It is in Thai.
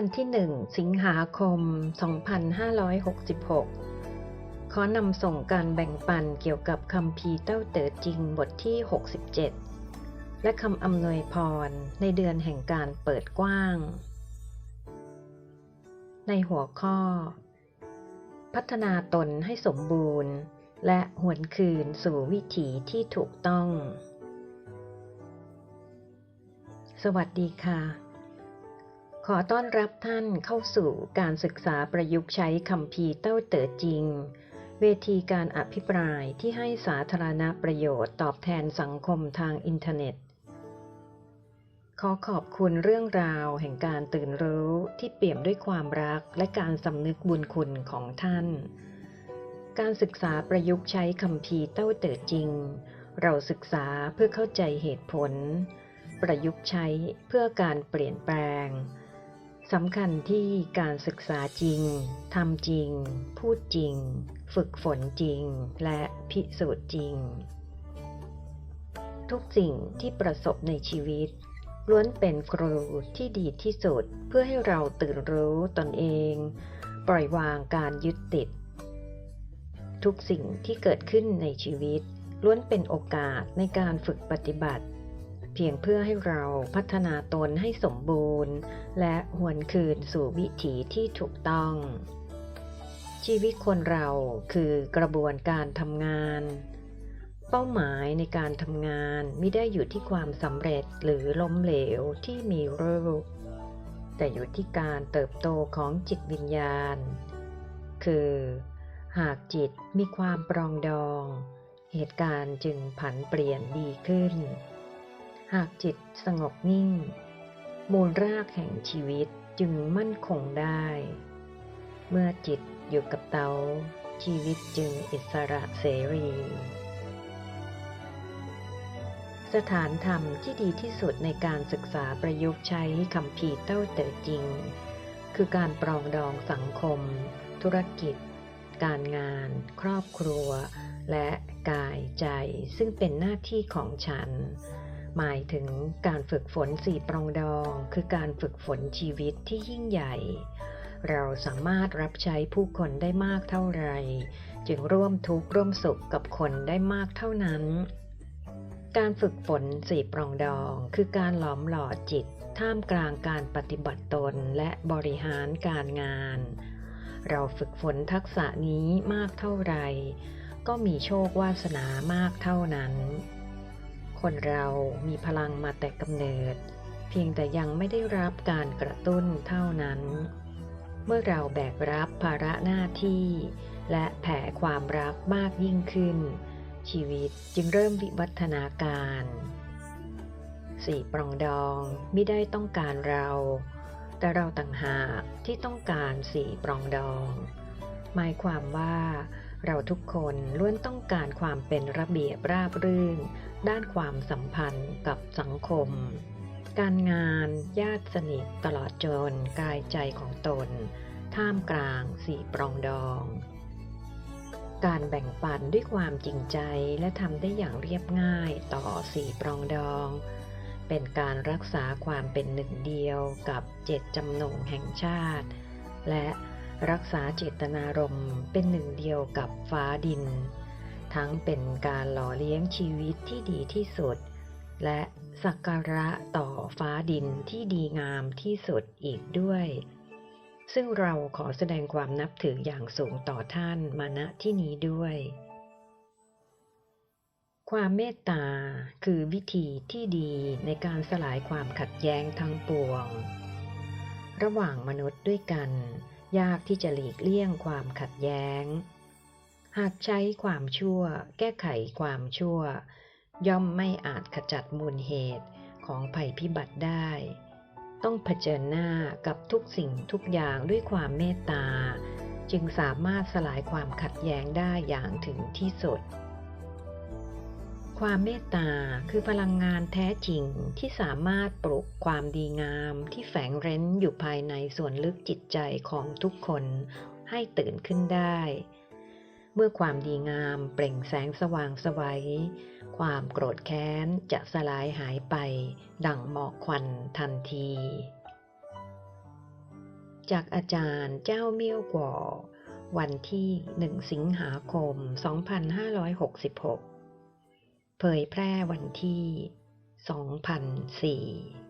วันที่1สิงหาคม 2566 ขอนำส่งการแบ่งปันเกี่ยวกับคำพีเต้าเต๋อจริงบทที่ 67 และคำอำนวยพรในเดือนแห่งการเปิดกว้าง ในหัวข้อ พัฒนาตนให้สมบูรณ์ และหวนคืนสู่วิถีที่ถูกต้อง สวัสดีค่ะ ขอต้อนรับท่านเข้าสู่การศึกษาประยุกต์ใช้คำพีเต้าเต๋อจริง เวทีการอภิปรายที่ให้สาธารณประโยชน์ตอบแทนสังคมทางอินเทอร์เน็ต ขอขอบคุณเรื่องราวแห่งการตื่นรู้ที่เปี่ยมด้วยความรักและการสำนึกบุญคุณของท่าน การศึกษาประยุกต์ใช้คำพีเต้าเต๋อจริง เราศึกษาเพื่อเข้าใจเหตุผล ประยุกต์ใช้เพื่อการเปลี่ยนแปลง สำคัญที่การศึกษาจริง ทำจริง พูดจริง ฝึกฝนจริง และพิสูจน์จริง ทุกสิ่งที่ประสบในชีวิต ล้วนเป็นครูที่ดีที่สุดเพื่อให้เราตื่นรู้ตนเอง ปล่อยวางการยึดติด ทุกสิ่งที่เกิดขึ้นในชีวิต ล้วนเป็นโอกาสในการฝึกปฏิบัติ เพียงเพื่อให้เราพัฒนาตนให้สมบูรณ์ และหวนคืนสู่วิถีที่ถูกต้อง ชีวิตคนเราคือกระบวนการทำงาน เป้าหมายในการทำงานไม่ได้อยู่ที่ความสำเร็จหรือล้มเหลวที่มีรูป แต่อยู่ที่การเติบโตของจิตวิญญาณ คือ หากจิตมีความปรองดอง เหตุการณ์จึงผันเปลี่ยนดีขึ้น หากจิตสงบนิ่ง มูลรากแห่งชีวิตจึงมั่นคงได้ เมื่อจิตอยู่กับเตา ชีวิตจึงอิสระเสรี สถานธรรมที่ดีที่สุดในการศึกษาประยุกต์ใช้คำพีเต้าเต๋อจริง คือการปรองดองสังคม ธุรกิจ การงาน ครอบครัว และกายใจซึ่งเป็นหน้าที่ของฉัน หมายถึงการฝึกฝนสี่ปรองดอง คือการฝึกฝนชีวิตที่ยิ่งใหญ่ เราสามารถรับใช้ผู้คนได้มากเท่าไร จึงร่วมทุกข์ร่วมสุขกับคนได้มากเท่านั้น การฝึกฝนสี่ปรองดอง คือการหลอมหล่อจิต ท่ามกลางการปฏิบัติตนและบริหารการงาน เราฝึกฝนทักษะนี้มากเท่าไร ก็มีโชควาสนามากเท่านั้น คนเรามีพลังมาแต่กำเนิด เพียงแต่ยังไม่ได้รับการกระตุ้นเท่านั้น เมื่อเราแบกรับภาระหน้าที่ และแผ่ความรักมากยิ่งขึ้น ชีวิตจึงเริ่มวิวัฒนาการสี่ปรองดองไม่ได้ต้องการเรา แต่เราต่างหากที่ต้องการสี่ปรองดอง หมายความว่า เราทุกคนล้วนต้องการความเป็นระเบียบราบรื่น ด้านความสัมพันธ์กับสังคม การงานญาติสนิทตลอดจนกายใจของตน ท่ามกลางสี่ปรองดอง การแบ่งปันด้วยความจริงใจและทำได้อย่างเรียบง่ายต่อสี่ปรองดอง เป็นการรักษาความเป็นหนึ่งเดียวกับเจตจำนงแห่งชาติ และ รักษาเจตนารมณ์เป็นหนึ่งเดียวกับฟ้าดิน ทั้งเป็นการหล่อเลี้ยงชีวิตที่ดีที่สุด และสักการะต่อฟ้าดินที่ดีงามที่สุดอีกด้วย ซึ่งเราขอแสดงความนับถืออย่างสูงต่อท่านมาณที่นี้ด้วย ความเมตตาคือวิธีที่ดีในการสลายความขัดแย้งทั้งปวง ระหว่างมนุษย์ด้วยกัน ยากที่จะหลีกเลี่ยงความขัดแย้ง หากใช้ความชั่ว แก้ไขความชั่ว ย่อมไม่อาจขจัดมูลเหตุของภัยพิบัติได้ ต้องเผชิญหน้ากับทุกสิ่งทุกอย่างด้วยความเมตตา จึงสามารถสลายความขัดแย้งได้อย่างถึงที่สุด ความเมตตาคือพลังงานแท้จริงที่สามารถปลุกความดีงามที่แฝงเร้นอยู่ภายในส่วนลึกจิตใจของทุกคนให้ตื่นขึ้นได้ เมื่อความดีงามเปล่งแสงสว่างสวัย ความโกรธแค้นจะสลายหายไป ดั่งหมอกควันทันที จากอาจารย์เจ้าเมี่ยวก่อวันที่ 1 สิงหาคม 2566 เผยแพร่วันที่ 2004